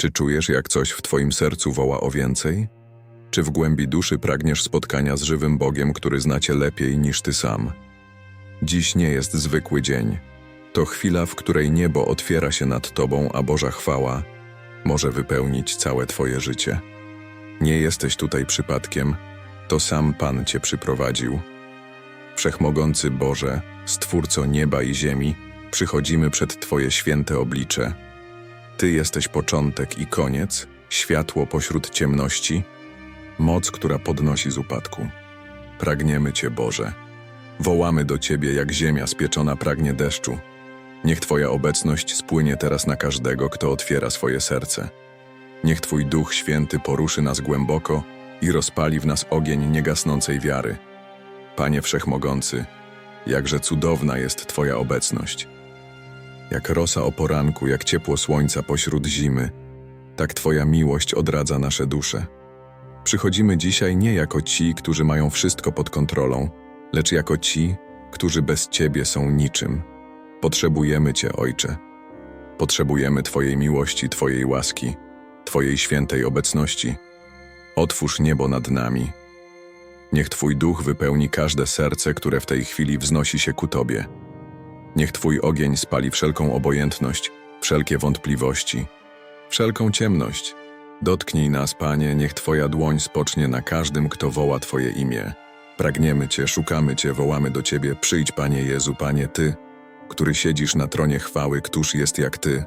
Czy czujesz, jak coś w Twoim sercu woła o więcej? Czy w głębi duszy pragniesz spotkania z żywym Bogiem, który znacie lepiej niż Ty sam? Dziś nie jest zwykły dzień. To chwila, w której niebo otwiera się nad Tobą, a Boża chwała może wypełnić całe Twoje życie. Nie jesteś tutaj przypadkiem, to sam Pan Cię przyprowadził. Wszechmogący Boże, Stwórco nieba i ziemi, przychodzimy przed Twoje święte oblicze. Ty jesteś początek i koniec, światło pośród ciemności, moc, która podnosi z upadku. Pragniemy Cię, Boże. Wołamy do Ciebie, jak ziemia spieczona pragnie deszczu. Niech Twoja obecność spłynie teraz na każdego, kto otwiera swoje serce. Niech Twój Duch Święty poruszy nas głęboko i rozpali w nas ogień niegasnącej wiary. Panie Wszechmogący, jakże cudowna jest Twoja obecność. Jak rosa o poranku, jak ciepło słońca pośród zimy, tak Twoja miłość odradza nasze dusze. Przychodzimy dzisiaj nie jako ci, którzy mają wszystko pod kontrolą, lecz jako ci, którzy bez Ciebie są niczym. Potrzebujemy Cię, Ojcze. Potrzebujemy Twojej miłości, Twojej łaski, Twojej świętej obecności. Otwórz niebo nad nami. Niech Twój duch wypełni każde serce, które w tej chwili wznosi się ku Tobie. Niech Twój ogień spali wszelką obojętność, wszelkie wątpliwości, wszelką ciemność. Dotknij nas, Panie, niech Twoja dłoń spocznie na każdym, kto woła Twoje imię. Pragniemy Cię, szukamy Cię, wołamy do Ciebie. Przyjdź, Panie Jezu, Panie Ty, który siedzisz na tronie chwały, któż jest jak Ty.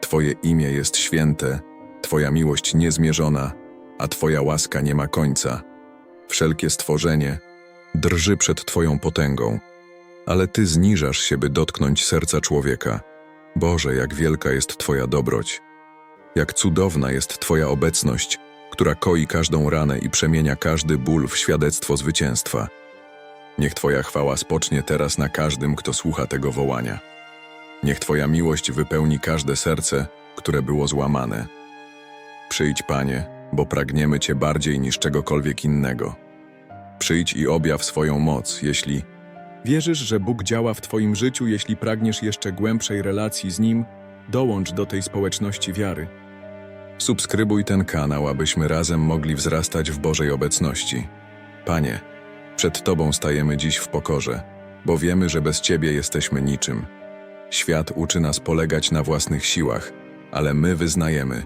Twoje imię jest święte, Twoja miłość niezmierzona, a Twoja łaska nie ma końca. Wszelkie stworzenie drży przed Twoją potęgą, ale Ty zniżasz się, by dotknąć serca człowieka. Boże, jak wielka jest Twoja dobroć, jak cudowna jest Twoja obecność, która koi każdą ranę i przemienia każdy ból w świadectwo zwycięstwa. Niech Twoja chwała spocznie teraz na każdym, kto słucha tego wołania. Niech Twoja miłość wypełni każde serce, które było złamane. Przyjdź, Panie, bo pragniemy Cię bardziej niż czegokolwiek innego. Przyjdź i objaw swoją moc, jeśli Wierzysz, że Bóg działa w Twoim życiu, jeśli pragniesz jeszcze głębszej relacji z Nim, dołącz do tej społeczności wiary. subskrybuj ten kanał, abyśmy razem mogli wzrastać w Bożej obecności. Panie, przed Tobą stajemy dziś w pokorze, bo wiemy, że bez Ciebie jesteśmy niczym. Świat uczy nas polegać na własnych siłach, ale my wyznajemy,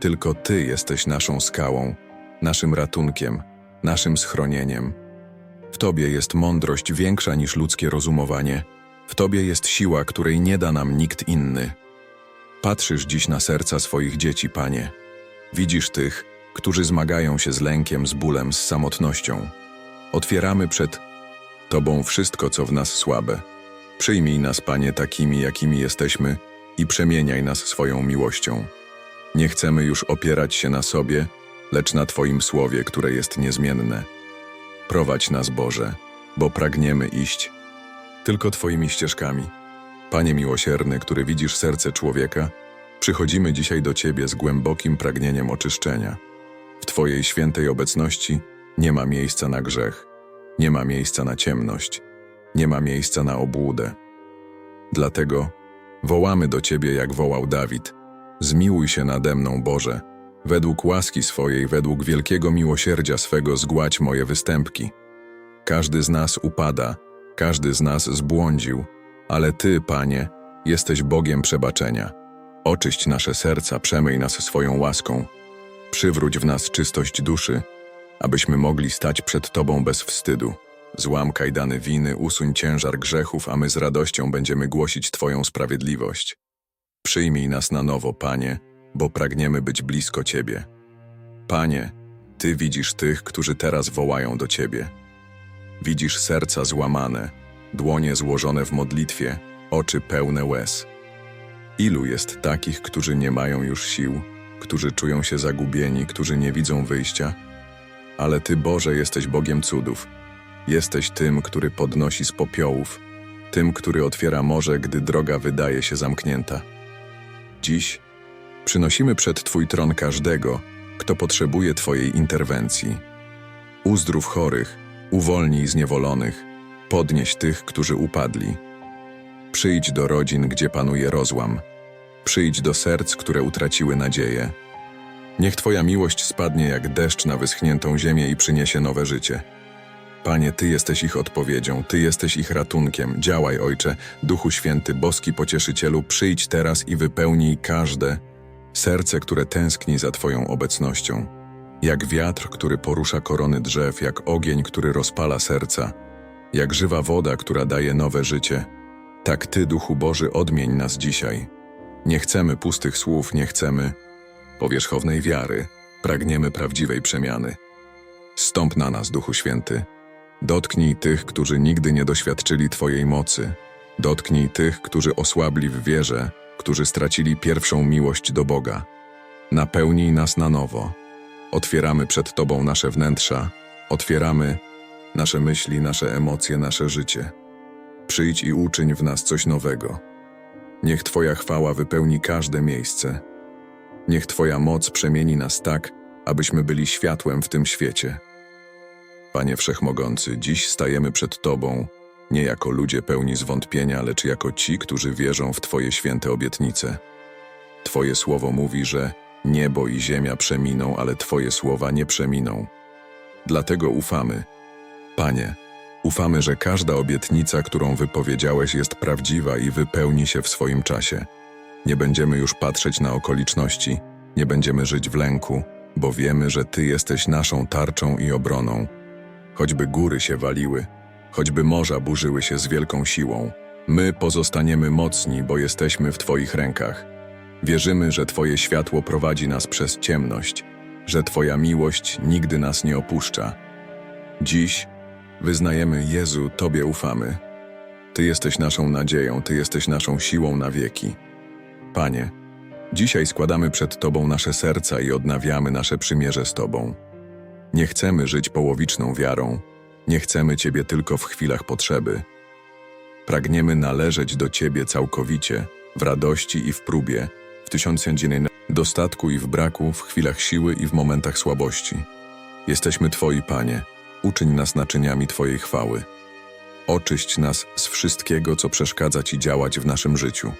tylko Ty jesteś naszą skałą, naszym ratunkiem, naszym schronieniem. W Tobie jest mądrość większa niż ludzkie rozumowanie, w Tobie jest siła, której nie da nam nikt inny. Patrzysz dziś na serca swoich dzieci, Panie. Widzisz tych, którzy zmagają się z lękiem, z bólem, z samotnością. Otwieramy przed Tobą wszystko, co w nas słabe. Przyjmij nas, Panie, takimi, jakimi jesteśmy i przemieniaj nas swoją miłością. Nie chcemy już opierać się na sobie, lecz na Twoim słowie, które jest niezmienne. Prowadź nas, Boże, bo pragniemy iść tylko Twoimi ścieżkami. Panie miłosierny, który widzisz serce człowieka, przychodzimy dzisiaj do Ciebie z głębokim pragnieniem oczyszczenia. W Twojej świętej obecności nie ma miejsca na grzech, nie ma miejsca na ciemność, nie ma miejsca na obłudę. Dlatego wołamy do Ciebie, jak wołał Dawid: Zmiłuj się nade mną, Boże, według łaski swojej, według wielkiego miłosierdzia swego zgładź moje występki. Każdy z nas upada, każdy z nas zbłądził, ale Ty, Panie, jesteś Bogiem przebaczenia. Oczyść nasze serca, przemyj nas swoją łaską. Przywróć w nas czystość duszy, abyśmy mogli stać przed Tobą bez wstydu. Złam kajdany winy, usuń ciężar grzechów, a my z radością będziemy głosić Twoją sprawiedliwość. Przyjmij nas na nowo, Panie, bo pragniemy być blisko Ciebie. Panie, Ty widzisz tych, którzy teraz wołają do Ciebie. Widzisz serca złamane, dłonie złożone w modlitwie, oczy pełne łez. Ilu jest takich, którzy nie mają już sił, którzy czują się zagubieni, którzy nie widzą wyjścia? Ale Ty, Boże, jesteś Bogiem cudów. Jesteś tym, który podnosi z popiołów, tym, który otwiera morze, gdy droga wydaje się zamknięta. Dziś przynosimy przed Twój tron każdego, kto potrzebuje Twojej interwencji. Uzdrów chorych, uwolnij zniewolonych, podnieś tych, którzy upadli. Przyjdź do rodzin, gdzie panuje rozłam. Przyjdź do serc, które utraciły nadzieję. Niech Twoja miłość spadnie jak deszcz na wyschniętą ziemię i przyniesie nowe życie. Panie, Ty jesteś ich odpowiedzią, Ty jesteś ich ratunkiem. Działaj, Ojcze, Duchu Święty, boski pocieszycielu, przyjdź teraz i wypełnij każde serce, które tęskni za Twoją obecnością. Jak wiatr, który porusza korony drzew, jak ogień, który rozpala serca, jak żywa woda, która daje nowe życie. Tak Ty, Duchu Boży, odmień nas dzisiaj. Nie chcemy pustych słów, nie chcemy powierzchownej wiary, pragniemy prawdziwej przemiany. Stąp na nas, Duchu Święty. Dotknij tych, którzy nigdy nie doświadczyli Twojej mocy. Dotknij tych, którzy osłabli w wierze, którzy stracili pierwszą miłość do Boga. Napełnij nas na nowo. Otwieramy przed Tobą nasze wnętrza, otwieramy nasze myśli, nasze emocje, nasze życie. Przyjdź i uczyń w nas coś nowego. Niech Twoja chwała wypełni każde miejsce. Niech Twoja moc przemieni nas tak, abyśmy byli światłem w tym świecie. Panie Wszechmogący, dziś stajemy przed Tobą, nie jako ludzie pełni zwątpienia, lecz jako ci, którzy wierzą w Twoje święte obietnice. Twoje słowo mówi, że niebo i ziemia przeminą, ale Twoje słowa nie przeminą. Dlatego ufamy. Panie, ufamy, że każda obietnica, którą wypowiedziałeś, jest prawdziwa i wypełni się w swoim czasie. Nie będziemy już patrzeć na okoliczności, nie będziemy żyć w lęku, bo wiemy, że Ty jesteś naszą tarczą i obroną. Choćby góry się waliły, choćby morza burzyły się z wielką siłą, my pozostaniemy mocni, bo jesteśmy w Twoich rękach. Wierzymy, że Twoje światło prowadzi nas przez ciemność, że Twoja miłość nigdy nas nie opuszcza. Dziś wyznajemy Jezu, Tobie ufamy. Ty jesteś naszą nadzieją, Ty jesteś naszą siłą na wieki. Panie, dzisiaj składamy przed Tobą nasze serca i odnawiamy nasze przymierze z Tobą. Nie chcemy żyć połowiczną wiarą, nie chcemy Ciebie tylko w chwilach potrzeby. Pragniemy należeć do Ciebie całkowicie, w radości i w próbie, w tysiącdziennej dostatku i w braku, w chwilach siły i w momentach słabości. Jesteśmy Twoi, Panie, uczyń nas naczyniami Twojej chwały. Oczyść nas z wszystkiego, co przeszkadza Ci działać w naszym życiu.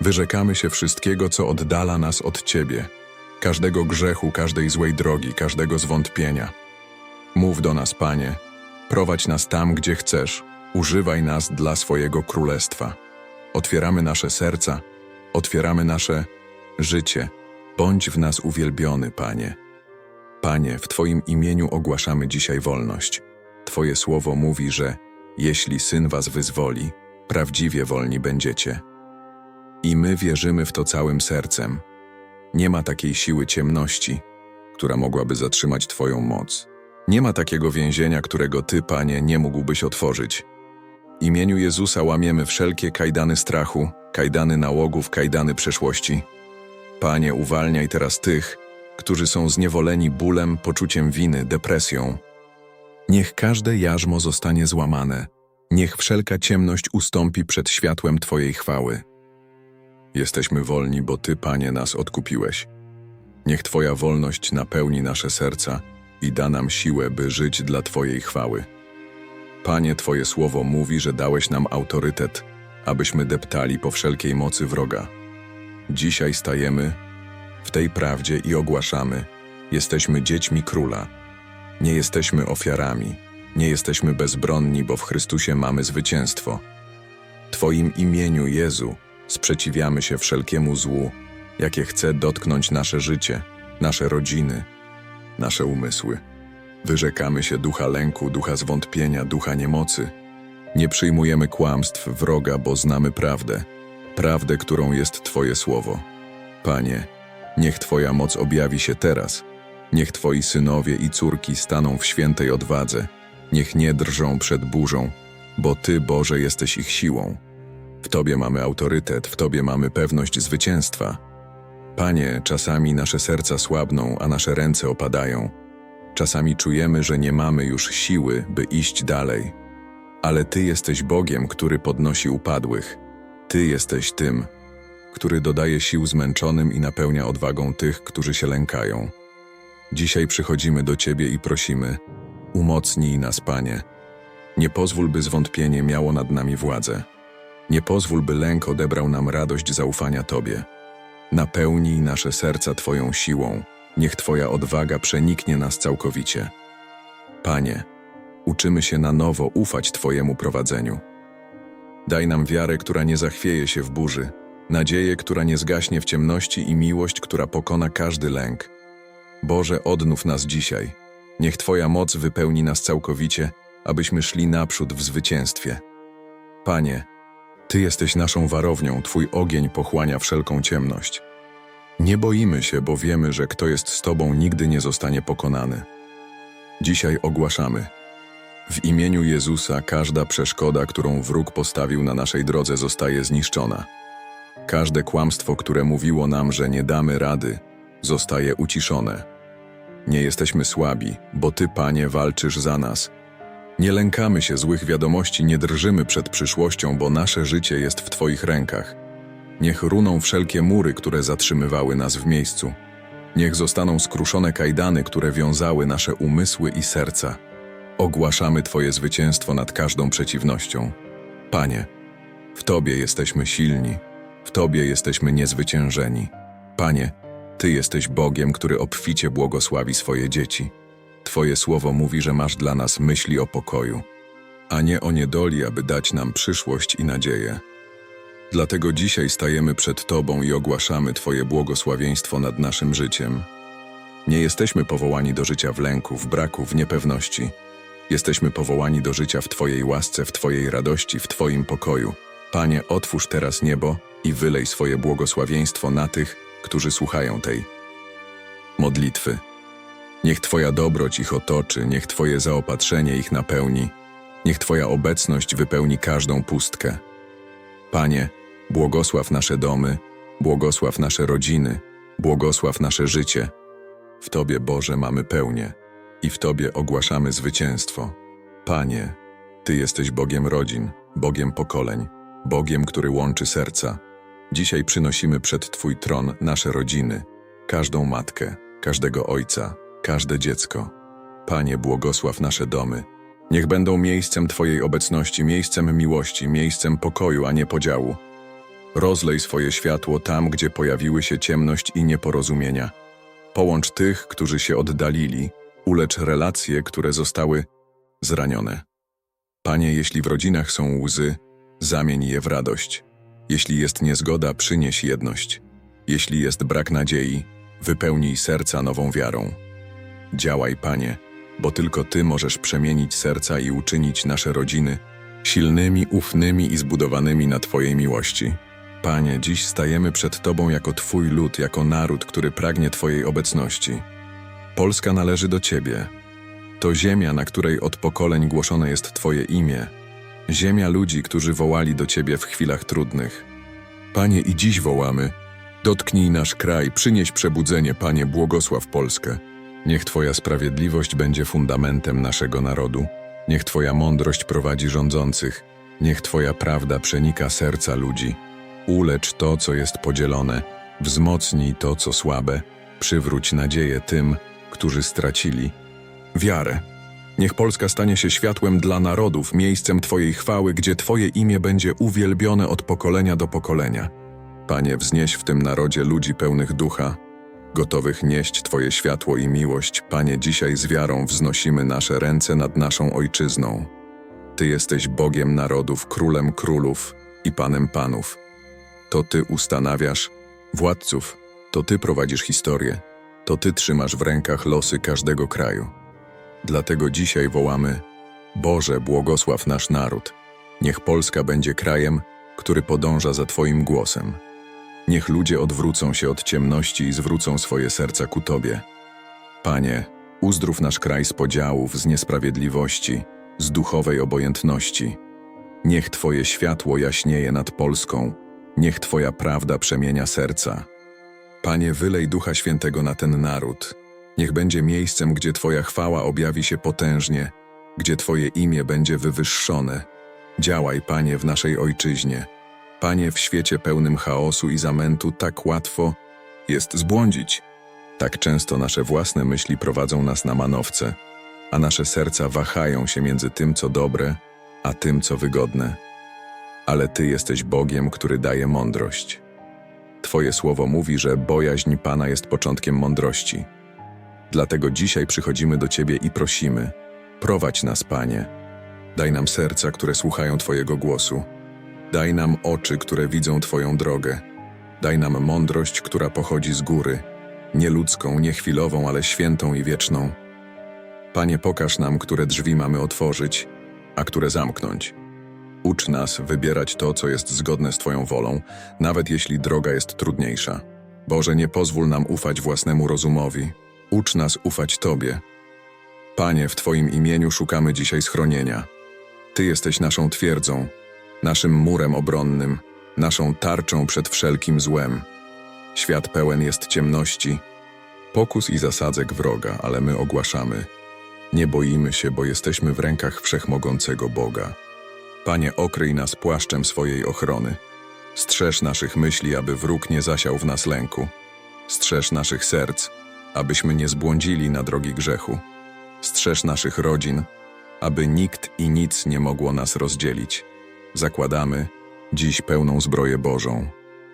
Wyrzekamy się wszystkiego, co oddala nas od Ciebie, każdego grzechu, każdej złej drogi, każdego zwątpienia. Mów do nas, Panie, prowadź nas tam, gdzie chcesz, używaj nas dla swojego królestwa. Otwieramy nasze serca, otwieramy nasze życie. Bądź w nas uwielbiony, Panie. Panie, w Twoim imieniu ogłaszamy dzisiaj wolność. Twoje słowo mówi, że jeśli Syn Was wyzwoli, prawdziwie wolni będziecie. I my wierzymy w to całym sercem. Nie ma takiej siły ciemności, która mogłaby zatrzymać Twoją moc. Nie ma takiego więzienia, którego Ty, Panie, nie mógłbyś otworzyć. W imieniu Jezusa łamiemy wszelkie kajdany strachu, kajdany nałogów, kajdany przeszłości. Panie, uwalniaj teraz tych, którzy są zniewoleni bólem, poczuciem winy, depresją. Niech każde jarzmo zostanie złamane, niech wszelka ciemność ustąpi przed światłem Twojej chwały. Jesteśmy wolni, bo Ty, Panie, nas odkupiłeś. Niech Twoja wolność napełni nasze serca i da nam siłę, by żyć dla Twojej chwały. Panie, Twoje słowo mówi, że dałeś nam autorytet, abyśmy deptali po wszelkiej mocy wroga. Dzisiaj stajemy w tej prawdzie i ogłaszamy: jesteśmy dziećmi króla. Nie jesteśmy ofiarami, nie jesteśmy bezbronni, bo w Chrystusie mamy zwycięstwo. Twoim imieniu, Jezu, sprzeciwiamy się wszelkiemu złu, jakie chce dotknąć nasze życie, nasze rodziny, nasze umysły. Wyrzekamy się ducha lęku, ducha zwątpienia, ducha niemocy. Nie przyjmujemy kłamstw wroga, bo znamy prawdę, prawdę, którą jest Twoje słowo. Panie, niech Twoja moc objawi się teraz. Niech Twoi synowie i córki staną w świętej odwadze. Niech nie drżą przed burzą, bo Ty, Boże, jesteś ich siłą. W Tobie mamy autorytet, w Tobie mamy pewność zwycięstwa. Panie, czasami nasze serca słabną, a nasze ręce opadają. Czasami czujemy, że nie mamy już siły, by iść dalej. Ale Ty jesteś Bogiem, który podnosi upadłych. Ty jesteś tym, który dodaje sił zmęczonym i napełnia odwagą tych, którzy się lękają. Dzisiaj przychodzimy do Ciebie i prosimy: umocnij nas, Panie. Nie pozwól, by zwątpienie miało nad nami władzę. Nie pozwól, by lęk odebrał nam radość zaufania Tobie. Napełnij nasze serca Twoją siłą, Niech Twoja odwaga przeniknie nas całkowicie. Panie, uczymy się na nowo ufać Twojemu prowadzeniu. Daj nam wiarę, która nie zachwieje się w burzy, nadzieję, która nie zgaśnie w ciemności i miłość, która pokona każdy lęk. Boże, odnów nas dzisiaj. Niech Twoja moc wypełni nas całkowicie, abyśmy szli naprzód w zwycięstwie. Panie, Ty jesteś naszą warownią, Twój ogień pochłania wszelką ciemność. Nie boimy się, bo wiemy, że kto jest z Tobą nigdy nie zostanie pokonany. Dzisiaj ogłaszamy. W imieniu Jezusa każda przeszkoda, którą wróg postawił na naszej drodze, zostaje zniszczona. Każde kłamstwo, które mówiło nam, że nie damy rady, zostaje uciszone. Nie jesteśmy słabi, bo Ty, Panie, walczysz za nas. Nie lękamy się złych wiadomości, nie drżymy przed przyszłością, bo nasze życie jest w Twoich rękach. Niech runą wszelkie mury, które zatrzymywały nas w miejscu. Niech zostaną skruszone kajdany, które wiązały nasze umysły i serca. Ogłaszamy Twoje zwycięstwo nad każdą przeciwnością. Panie, w Tobie jesteśmy silni, w Tobie jesteśmy niezwyciężeni. Panie, Ty jesteś Bogiem, który obficie błogosławi swoje dzieci. Twoje słowo mówi, że masz dla nas myśli o pokoju, a nie o niedoli, aby dać nam przyszłość i nadzieję. Dlatego dzisiaj stajemy przed Tobą i ogłaszamy Twoje błogosławieństwo nad naszym życiem. Nie jesteśmy powołani do życia w lęku, w braku, w niepewności. Jesteśmy powołani do życia w Twojej łasce, w Twojej radości, w Twoim pokoju. Panie, otwórz teraz niebo i wylej swoje błogosławieństwo na tych, którzy słuchają tej modlitwy. Niech Twoja dobroć ich otoczy, niech Twoje zaopatrzenie ich napełni, niech Twoja obecność wypełni każdą pustkę. Panie, błogosław nasze domy, błogosław nasze rodziny, błogosław nasze życie. W Tobie, Boże, mamy pełnię i w Tobie ogłaszamy zwycięstwo. Panie, Ty jesteś Bogiem rodzin, Bogiem pokoleń, Bogiem, który łączy serca. Dzisiaj przynosimy przed Twój tron nasze rodziny, każdą matkę, każdego ojca, każde dziecko. Panie, błogosław nasze domy. Niech będą miejscem Twojej obecności, miejscem miłości, miejscem pokoju, a nie podziału. Rozlej swoje światło tam, gdzie pojawiły się ciemność i nieporozumienia. Połącz tych, którzy się oddalili, ulecz relacje, które zostały zranione. Panie, jeśli w rodzinach są łzy, zamień je w radość. Jeśli jest niezgoda, przynieś jedność. Jeśli jest brak nadziei, wypełnij serca nową wiarą. Działaj, Panie, bo tylko Ty możesz przemienić serca i uczynić nasze rodziny silnymi, ufnymi i zbudowanymi na Twojej miłości. Panie, dziś stajemy przed Tobą jako Twój lud, jako naród, który pragnie Twojej obecności. Polska należy do Ciebie. To ziemia, na której od pokoleń głoszone jest Twoje imię. Ziemia ludzi, którzy wołali do Ciebie w chwilach trudnych. Panie, i dziś wołamy. Dotknij nasz kraj, przynieś przebudzenie, Panie, błogosław Polskę. Niech Twoja sprawiedliwość będzie fundamentem naszego narodu. Niech Twoja mądrość prowadzi rządzących. Niech Twoja prawda przenika serca ludzi. Ulecz to, co jest podzielone. Wzmocnij to, co słabe. Przywróć nadzieję tym, którzy stracili wiarę. Niech Polska stanie się światłem dla narodów, miejscem Twojej chwały, gdzie Twoje imię będzie uwielbione od pokolenia do pokolenia. Panie, wznieś w tym narodzie ludzi pełnych ducha, gotowych nieść Twoje światło i miłość. Panie, dzisiaj z wiarą wznosimy nasze ręce nad naszą Ojczyzną. Ty jesteś Bogiem narodów, Królem królów i Panem panów. To Ty ustanawiasz władców, to Ty prowadzisz historię, to Ty trzymasz w rękach losy każdego kraju. Dlatego dzisiaj wołamy: Boże, błogosław nasz naród. Niech Polska będzie krajem, który podąża za Twoim głosem. Niech ludzie odwrócą się od ciemności i zwrócą swoje serca ku Tobie. Panie, uzdrów nasz kraj z podziałów, z niesprawiedliwości, z duchowej obojętności. Niech Twoje światło jaśnieje nad Polską, niech Twoja prawda przemienia serca. Panie, wylej Ducha Świętego na ten naród. Niech będzie miejscem, gdzie Twoja chwała objawi się potężnie, gdzie Twoje imię będzie wywyższone. Działaj, Panie, w naszej Ojczyźnie. Panie, w świecie pełnym chaosu i zamętu tak łatwo jest zbłądzić. Tak często nasze własne myśli prowadzą nas na manowce, a nasze serca wahają się między tym, co dobre, a tym, co wygodne. Ale Ty jesteś Bogiem, który daje mądrość. Twoje słowo mówi, że bojaźń Pana jest początkiem mądrości. Dlatego dzisiaj przychodzimy do Ciebie i prosimy: prowadź nas, Panie. Daj nam serca, które słuchają Twojego głosu. Daj nam oczy, które widzą Twoją drogę. Daj nam mądrość, która pochodzi z góry, nie ludzką, nie chwilową, ale świętą i wieczną. Panie, pokaż nam, które drzwi mamy otworzyć, a które zamknąć. Ucz nas wybierać to, co jest zgodne z Twoją wolą, nawet jeśli droga jest trudniejsza. Boże, nie pozwól nam ufać własnemu rozumowi. Ucz nas ufać Tobie. Panie, w Twoim imieniu szukamy dzisiaj schronienia. Ty jesteś naszą twierdzą, naszym murem obronnym, naszą tarczą przed wszelkim złem. Świat pełen jest ciemności, pokus i zasadzek wroga, ale my ogłaszamy. Nie boimy się, bo jesteśmy w rękach wszechmogącego Boga. Panie, okryj nas płaszczem swojej ochrony. Strzeż naszych myśli, aby wróg nie zasiał w nas lęku. Strzeż naszych serc, abyśmy nie zbłądzili na drogi grzechu. Strzeż naszych rodzin, aby nikt i nic nie mogło nas rozdzielić. Zakładamy dziś pełną zbroję Bożą.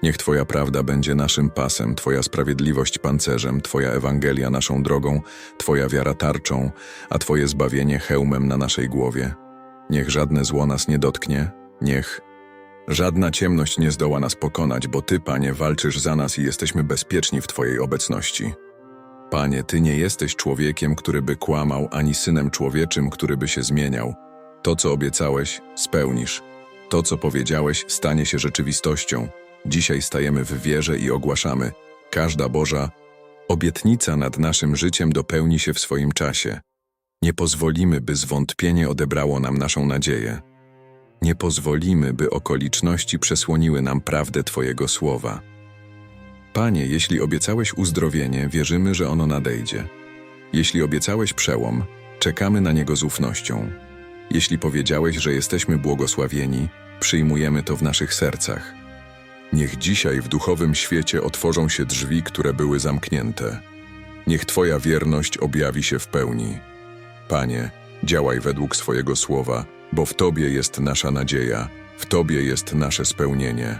Niech Twoja prawda będzie naszym pasem, Twoja sprawiedliwość pancerzem, Twoja Ewangelia naszą drogą, Twoja wiara tarczą, a Twoje zbawienie hełmem na naszej głowie. Niech żadne zło nas nie dotknie, niech żadna ciemność nie zdoła nas pokonać, bo Ty, Panie, walczysz za nas i jesteśmy bezpieczni w Twojej obecności. Panie, Ty nie jesteś człowiekiem, który by kłamał, ani synem człowieczym, który by się zmieniał. To, co obiecałeś, spełnisz. To, co powiedziałeś, stanie się rzeczywistością. Dzisiaj stajemy w wierze i ogłaszamy: każda Boża obietnica nad naszym życiem dopełni się w swoim czasie. Nie pozwolimy, by zwątpienie odebrało nam naszą nadzieję. Nie pozwolimy, by okoliczności przesłoniły nam prawdę Twojego słowa. Panie, jeśli obiecałeś uzdrowienie, wierzymy, że ono nadejdzie. Jeśli obiecałeś przełom, czekamy na niego z ufnością. Jeśli powiedziałeś, że jesteśmy błogosławieni, przyjmujemy to w naszych sercach. Niech dzisiaj w duchowym świecie otworzą się drzwi, które były zamknięte. Niech Twoja wierność objawi się w pełni. Panie, działaj według swojego słowa, bo w Tobie jest nasza nadzieja, w Tobie jest nasze spełnienie.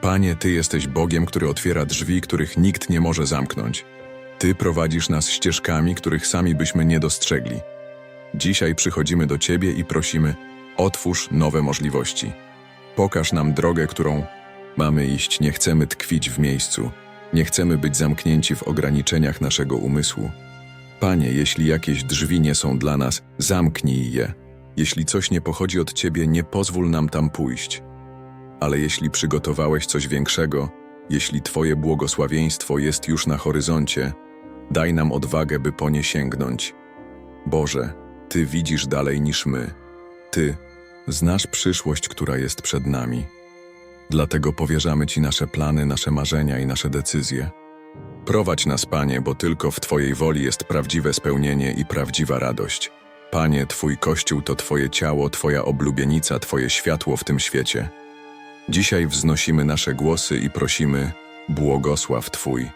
Panie, Ty jesteś Bogiem, który otwiera drzwi, których nikt nie może zamknąć. Ty prowadzisz nas ścieżkami, których sami byśmy nie dostrzegli. Dzisiaj przychodzimy do Ciebie i prosimy: otwórz nowe możliwości. Pokaż nam drogę, którą mamy iść. Nie chcemy tkwić w miejscu, nie chcemy być zamknięci w ograniczeniach naszego umysłu. Panie, jeśli jakieś drzwi nie są dla nas, zamknij je. Jeśli coś nie pochodzi od Ciebie, nie pozwól nam tam pójść. Ale jeśli przygotowałeś coś większego, jeśli Twoje błogosławieństwo jest już na horyzoncie, daj nam odwagę, by po nie sięgnąć. Boże, Ty widzisz dalej niż my. Ty znasz przyszłość, która jest przed nami. Dlatego powierzamy Ci nasze plany, nasze marzenia i nasze decyzje. Prowadź nas, Panie, bo tylko w Twojej woli jest prawdziwe spełnienie i prawdziwa radość. Panie, Twój Kościół to Twoje ciało, Twoja oblubienica, Twoje światło w tym świecie. Dzisiaj wznosimy nasze głosy i prosimy, błogosław Twój.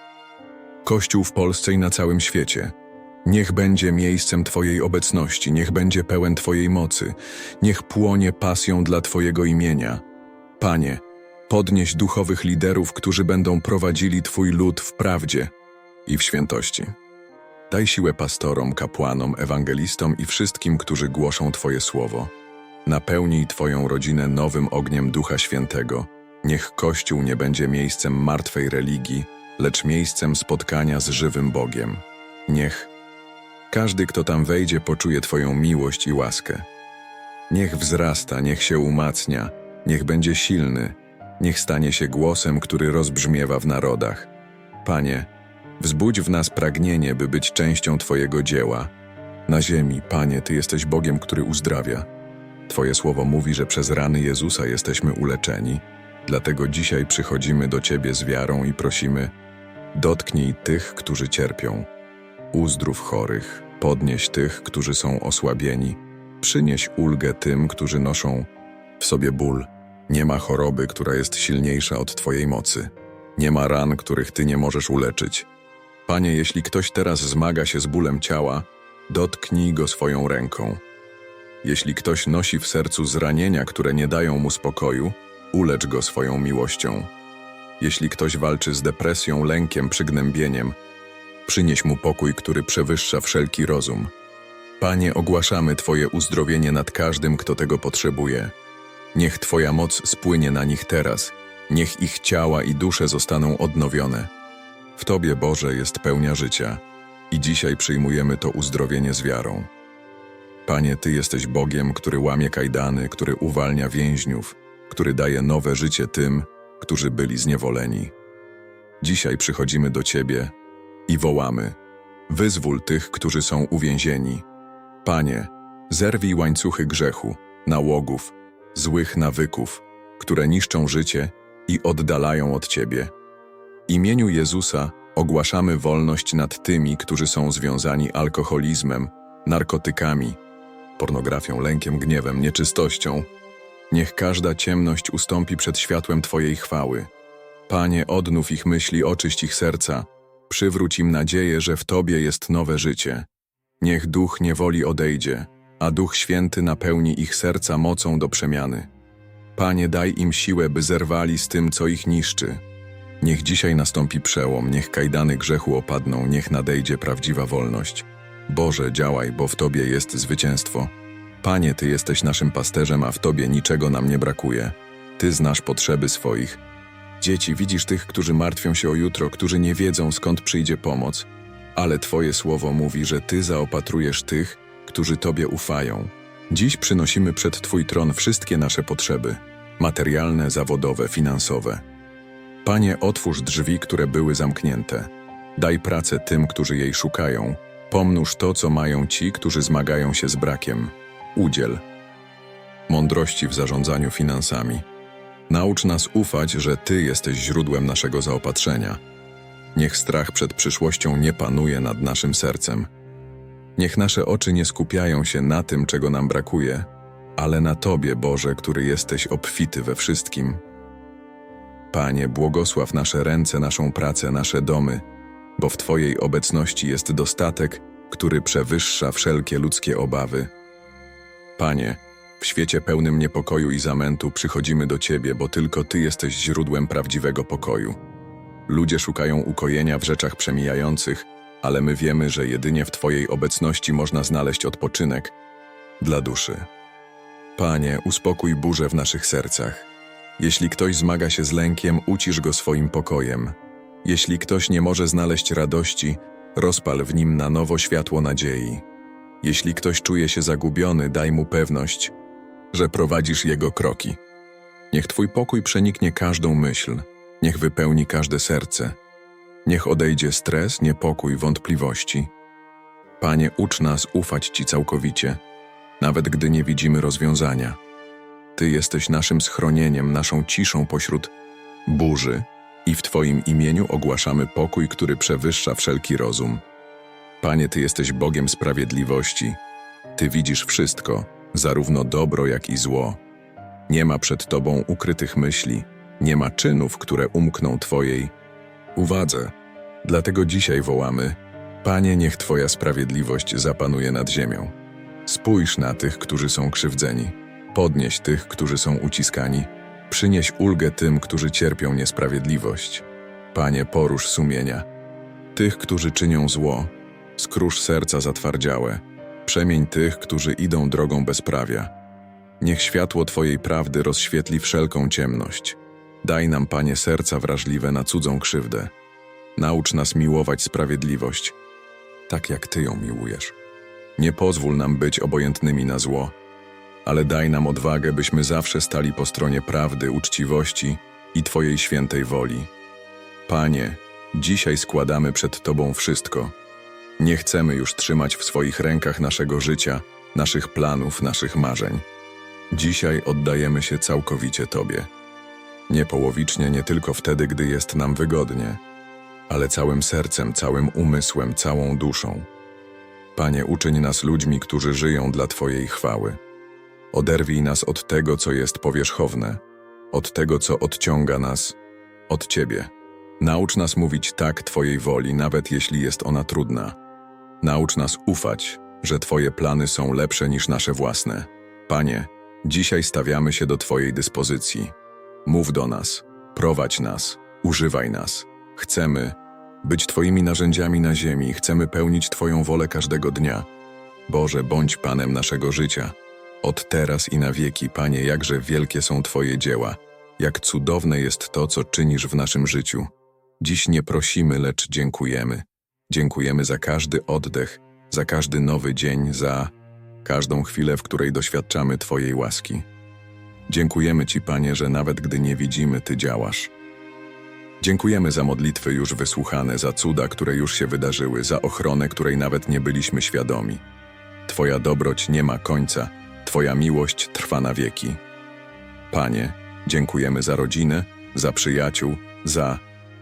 Kościół w Polsce i na całym świecie. Niech będzie miejscem Twojej obecności, niech będzie pełen Twojej mocy, niech płonie pasją dla Twojego imienia. Panie, podnieś duchowych liderów, którzy będą prowadzili Twój lud w prawdzie i w świętości. Daj siłę pastorom, kapłanom, ewangelistom i wszystkim, którzy głoszą Twoje słowo. Napełnij Twoją rodzinę nowym ogniem Ducha Świętego. Niech Kościół nie będzie miejscem martwej religii, lecz miejscem spotkania z żywym Bogiem. Niech każdy, kto tam wejdzie, poczuje Twoją miłość i łaskę. Niech wzrasta, niech się umacnia, niech będzie silny, niech stanie się głosem, który rozbrzmiewa w narodach. Panie, wzbudź w nas pragnienie, by być częścią Twojego dzieła. Na ziemi, Panie, Ty jesteś Bogiem, który uzdrawia. Twoje słowo mówi, że przez rany Jezusa jesteśmy uleczeni, dlatego dzisiaj przychodzimy do Ciebie z wiarą i prosimy: dotknij tych, którzy cierpią, uzdrów chorych, podnieś tych, którzy są osłabieni, przynieś ulgę tym, którzy noszą w sobie ból. Nie ma choroby, która jest silniejsza od Twojej mocy. Nie ma ran, których Ty nie możesz uleczyć. Panie, jeśli ktoś teraz zmaga się z bólem ciała, dotknij go swoją ręką. Jeśli ktoś nosi w sercu zranienia, które nie dają mu spokoju, ulecz go swoją miłością. Jeśli ktoś walczy z depresją, lękiem, przygnębieniem, Przynieś mu pokój, który przewyższa wszelki rozum. Panie, ogłaszamy Twoje uzdrowienie nad każdym, kto tego potrzebuje. Niech Twoja moc spłynie na nich teraz. Niech ich ciała i dusze zostaną odnowione. W Tobie, Boże, jest pełnia życia i dzisiaj przyjmujemy to uzdrowienie z wiarą. Panie, Ty jesteś Bogiem, który łamie kajdany, który uwalnia więźniów, który daje nowe życie tym, którzy byli zniewoleni. Dzisiaj przychodzimy do Ciebie i wołamy: Wyzwól tych, którzy są uwięzieni. Panie, zerwij łańcuchy grzechu, nałogów, złych nawyków, które niszczą życie i oddalają od Ciebie. W imieniu Jezusa ogłaszamy wolność nad tymi, którzy są związani alkoholizmem, narkotykami, pornografią, lękiem, gniewem, nieczystością. Niech każda ciemność ustąpi przed światłem Twojej chwały. Panie, odnów ich myśli, oczyść ich serca, przywróć im nadzieję, że w Tobie jest nowe życie. Niech duch niewoli odejdzie, a Duch Święty napełni ich serca mocą do przemiany. Panie, daj im siłę, by zerwali z tym, co ich niszczy. Niech dzisiaj nastąpi przełom, niech kajdany grzechu opadną, niech nadejdzie prawdziwa wolność. Boże, działaj, bo w Tobie jest zwycięstwo. Panie, Ty jesteś naszym pasterzem, a w Tobie niczego nam nie brakuje. Ty znasz potrzeby swoich. Dzieci, widzisz tych, którzy martwią się o jutro, którzy nie wiedzą, skąd przyjdzie pomoc, ale Twoje słowo mówi, że Ty zaopatrujesz tych, którzy Tobie ufają. Dziś przynosimy przed Twój tron wszystkie nasze potrzeby materialne, zawodowe, finansowe. Panie, otwórz drzwi, które były zamknięte. Daj pracę tym, którzy jej szukają. Pomnóż to, co mają ci, którzy zmagają się z brakiem. Udziel mądrości w zarządzaniu finansami. Naucz nas ufać, że Ty jesteś źródłem naszego zaopatrzenia. Niech strach przed przyszłością nie panuje nad naszym sercem. Niech nasze oczy nie skupiają się na tym, czego nam brakuje, ale na Tobie, Boże, który jesteś obfity we wszystkim. Panie, błogosław nasze ręce, naszą pracę, nasze domy, bo w Twojej obecności jest dostatek, który przewyższa wszelkie ludzkie obawy. Panie, w świecie pełnym niepokoju i zamętu przychodzimy do Ciebie, bo tylko Ty jesteś źródłem prawdziwego pokoju. Ludzie szukają ukojenia w rzeczach przemijających, ale my wiemy, że jedynie w Twojej obecności można znaleźć odpoczynek dla duszy. Panie, uspokój burzę w naszych sercach. Jeśli ktoś zmaga się z lękiem, ucisz go swoim pokojem. Jeśli ktoś nie może znaleźć radości, rozpal w nim na nowo światło nadziei. Jeśli ktoś czuje się zagubiony, daj mu pewność, że prowadzisz jego kroki. Niech Twój pokój przeniknie każdą myśl, niech wypełni każde serce. Niech odejdzie stres, niepokój, wątpliwości. Panie, ucz nas ufać Ci całkowicie, nawet gdy nie widzimy rozwiązania. Ty jesteś naszym schronieniem, naszą ciszą pośród burzy i w Twoim imieniu ogłaszamy pokój, który przewyższa wszelki rozum. Panie, Ty jesteś Bogiem sprawiedliwości. Ty widzisz wszystko, zarówno dobro, jak i zło. Nie ma przed Tobą ukrytych myśli, nie ma czynów, które umkną Twojej uwadze. Dlatego dzisiaj wołamy: Panie, niech Twoja sprawiedliwość zapanuje nad ziemią. Spójrz na tych, którzy są krzywdzeni, podnieś tych, którzy są uciskani, przynieś ulgę tym, którzy cierpią niesprawiedliwość. Panie, porusz sumienia. Tych, którzy czynią zło, skrusz serca zatwardziałe, przemień tych, którzy idą drogą bezprawia. Niech światło Twojej prawdy rozświetli wszelką ciemność. Daj nam, Panie, serca wrażliwe na cudzą krzywdę. Naucz nas miłować sprawiedliwość, tak jak Ty ją miłujesz. Nie pozwól nam być obojętnymi na zło, ale daj nam odwagę, byśmy zawsze stali po stronie prawdy, uczciwości i Twojej świętej woli. Panie, dzisiaj składamy przed Tobą wszystko. Nie chcemy już trzymać w swoich rękach naszego życia, naszych planów, naszych marzeń. Dzisiaj oddajemy się całkowicie Tobie. Nie połowicznie, nie tylko wtedy, gdy jest nam wygodnie, ale całym sercem, całym umysłem, całą duszą. Panie, uczyń nas ludźmi, którzy żyją dla Twojej chwały. Oderwij nas od tego, co jest powierzchowne, od tego, co odciąga nas od Ciebie. Naucz nas mówić tak Twojej woli, nawet jeśli jest ona trudna. Naucz nas ufać, że Twoje plany są lepsze niż nasze własne. Panie, dzisiaj stawiamy się do Twojej dyspozycji. Mów do nas, prowadź nas, używaj nas. Chcemy, być Twoimi narzędziami na ziemi. Chcemy pełnić Twoją wolę każdego dnia. Boże, bądź Panem naszego życia. Od teraz i na wieki, Panie, jakże wielkie są Twoje dzieła. Jak cudowne jest to, co czynisz w naszym życiu. Dziś nie prosimy, lecz dziękujemy. Dziękujemy za każdy oddech, za każdy nowy dzień, za każdą chwilę, w której doświadczamy Twojej łaski. Dziękujemy Ci, Panie, że nawet gdy nie widzimy, Ty działasz. Dziękujemy za modlitwy już wysłuchane, za cuda, które już się wydarzyły, za ochronę, której nawet nie byliśmy świadomi. Twoja dobroć nie ma końca, Twoja miłość trwa na wieki. Panie, dziękujemy za rodzinę, za przyjaciół, za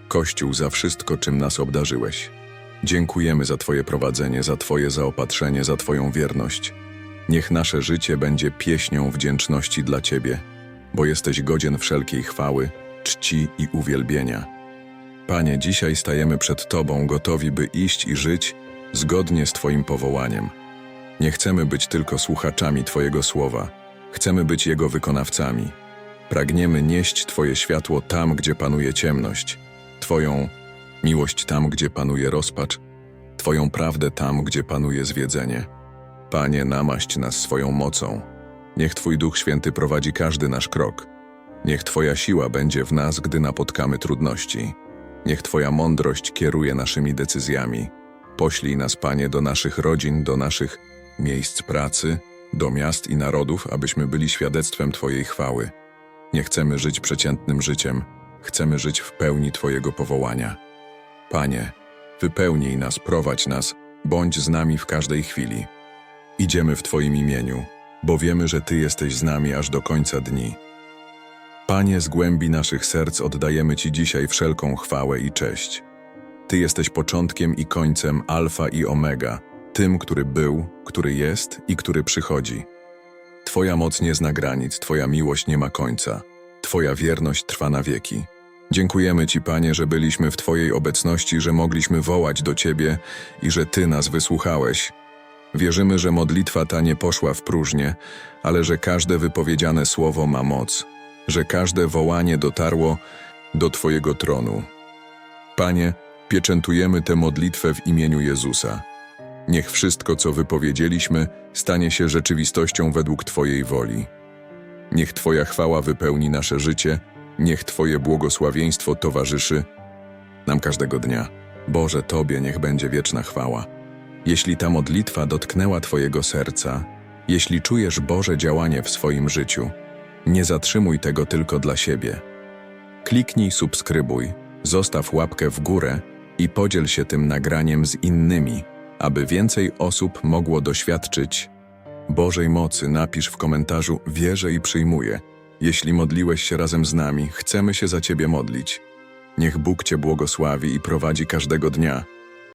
Kościół, za wszystko, czym nas obdarzyłeś. Dziękujemy za Twoje prowadzenie, za Twoje zaopatrzenie, za Twoją wierność. Niech nasze życie będzie pieśnią wdzięczności dla Ciebie, bo jesteś godzien wszelkiej chwały, czci i uwielbienia. Panie, dzisiaj stajemy przed Tobą, gotowi, by iść i żyć zgodnie z Twoim powołaniem. Nie chcemy być tylko słuchaczami Twojego słowa, chcemy być Jego wykonawcami. Pragniemy nieść Twoje światło tam, gdzie panuje ciemność, Twoją miłość tam, gdzie panuje rozpacz, Twoją prawdę tam, gdzie panuje zwiedzenie. Panie, namaść nas swoją mocą. Niech Twój Duch Święty prowadzi każdy nasz krok. Niech Twoja siła będzie w nas, gdy napotkamy trudności. Niech Twoja mądrość kieruje naszymi decyzjami. Poślij nas, Panie, do naszych rodzin, do naszych miejsc pracy, do miast i narodów, abyśmy byli świadectwem Twojej chwały. Nie chcemy żyć przeciętnym życiem, chcemy żyć w pełni Twojego powołania. Panie, wypełnij nas, prowadź nas, bądź z nami w każdej chwili. Idziemy w Twoim imieniu, bo wiemy, że Ty jesteś z nami aż do końca dni. Panie, z głębi naszych serc oddajemy Ci dzisiaj wszelką chwałę i cześć. Ty jesteś początkiem i końcem, alfa i omega, tym, który był, który jest i który przychodzi. Twoja moc nie zna granic, Twoja miłość nie ma końca, Twoja wierność trwa na wieki. Dziękujemy Ci, Panie, że byliśmy w Twojej obecności, że mogliśmy wołać do Ciebie i że Ty nas wysłuchałeś. Wierzymy, że modlitwa ta nie poszła w próżnię, ale że każde wypowiedziane słowo ma moc, że każde wołanie dotarło do Twojego tronu. Panie, pieczętujemy tę modlitwę w imieniu Jezusa. Niech wszystko, co wypowiedzieliśmy, stanie się rzeczywistością według Twojej woli. Niech Twoja chwała wypełni nasze życie, niech Twoje błogosławieństwo towarzyszy nam każdego dnia. Boże, Tobie niech będzie wieczna chwała. Jeśli ta modlitwa dotknęła Twojego serca, jeśli czujesz Boże działanie w swoim życiu, nie zatrzymuj tego tylko dla siebie. Kliknij subskrybuj, zostaw łapkę w górę i podziel się tym nagraniem z innymi, aby więcej osób mogło doświadczyć Bożej mocy. Napisz w komentarzu wierzę i przyjmuję. Jeśli modliłeś się razem z nami, chcemy się za Ciebie modlić. Niech Bóg Cię błogosławi i prowadzi każdego dnia.